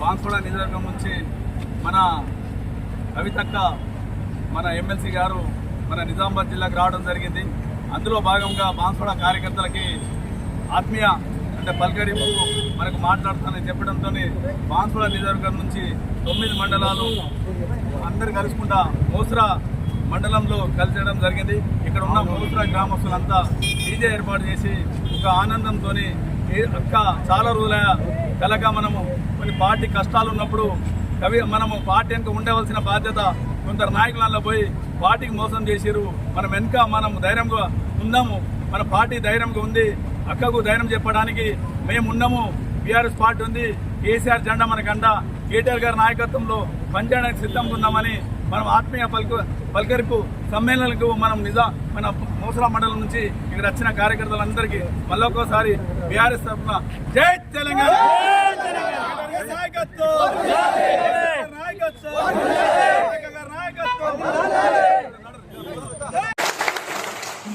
బాన్సుడ నియోజకవర్గం నుంచి మన కవితక్క మన ఎమ్మెల్సీ గారు మన నిజామాబాద్ జిల్లాకు రావడం జరిగింది. అందులో భాగంగా బాన్సుడ కార్యకర్తలకి ఆత్మీయ అంటే పలకరింపు మనకు మాట్లాడుతానని చెప్పడంతో బాన్సుడ నియోజకవర్గం నుంచి తొమ్మిది మండలాలు అందరు కలుసుకుంటా మోసరా మండలంలో కలిసేయడం జరిగింది. ఇక్కడ ఉన్న మోసరా గ్రామస్తులంతా డీజే ఏర్పాటు చేసి ఒక ఆనందంతో అక్క చాలా రోజుల కలగా మనము కొన్ని పార్టీ కష్టాలు ఉన్నప్పుడు కవి మనము పార్టీ వెనుక ఉండవలసిన బాధ్యత కొందరు నాయకులలో పోయి పార్టీకి మోసం చేసిరు మనం వెనుక మనం ధైర్యంగా ఉందాము మన పార్టీ ధైర్యంగా ఉంది. అక్కకు ధైర్యం చెప్పడానికి మేము ఉన్నాము. బీఆర్ఎస్ పార్టీ ఉంది. కేసీఆర్ జెండా మనకండ కేటీఆర్ గారి నాయకత్వంలో పనిచేయడానికి సిద్ధంగా ఉన్నామని మనం ఆత్మీయ పలుకు పలకరింపు సమ్మేళనకు మనం నిజా మన మోసరా మండలం నుంచి ఇక్కడ వచ్చిన కార్యకర్తలందరికీ మళ్ళొకసారి బీఆర్ఎస్ తరఫున జై తెలంగాణ!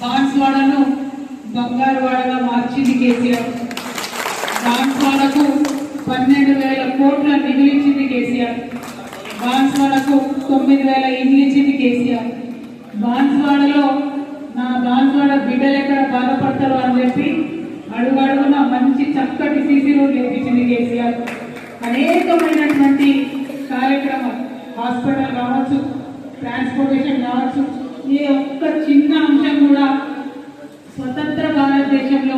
బాన్స్వాడను బంగారువాడగా మార్చింది కేసీఆర్. బాన్స్వాడకు పన్నెండు వేల కోట్ల నిధులు కేసీఆర్. బాన్స్వాడకు తొమ్మిది వేల ఇండ్లు ఇచ్చింది కేసీఆర్. బాన్స్వాడలో నా బాన్స్వాడ బిడ్డలు ఎక్కడ బాధపడతారు అని చెప్పి అడుగడుగున మంచి చక్కటి సీసీ రోడ్లు కేసీఆర్. అనేకమైనటువంటి కార్యక్రమాలు హాస్పిటల్ కావచ్చు ట్రాన్స్పోర్టేషన్ కావచ్చు ఏ ఒక్క చిన్న స్వతంత్ర భారతదేశంలో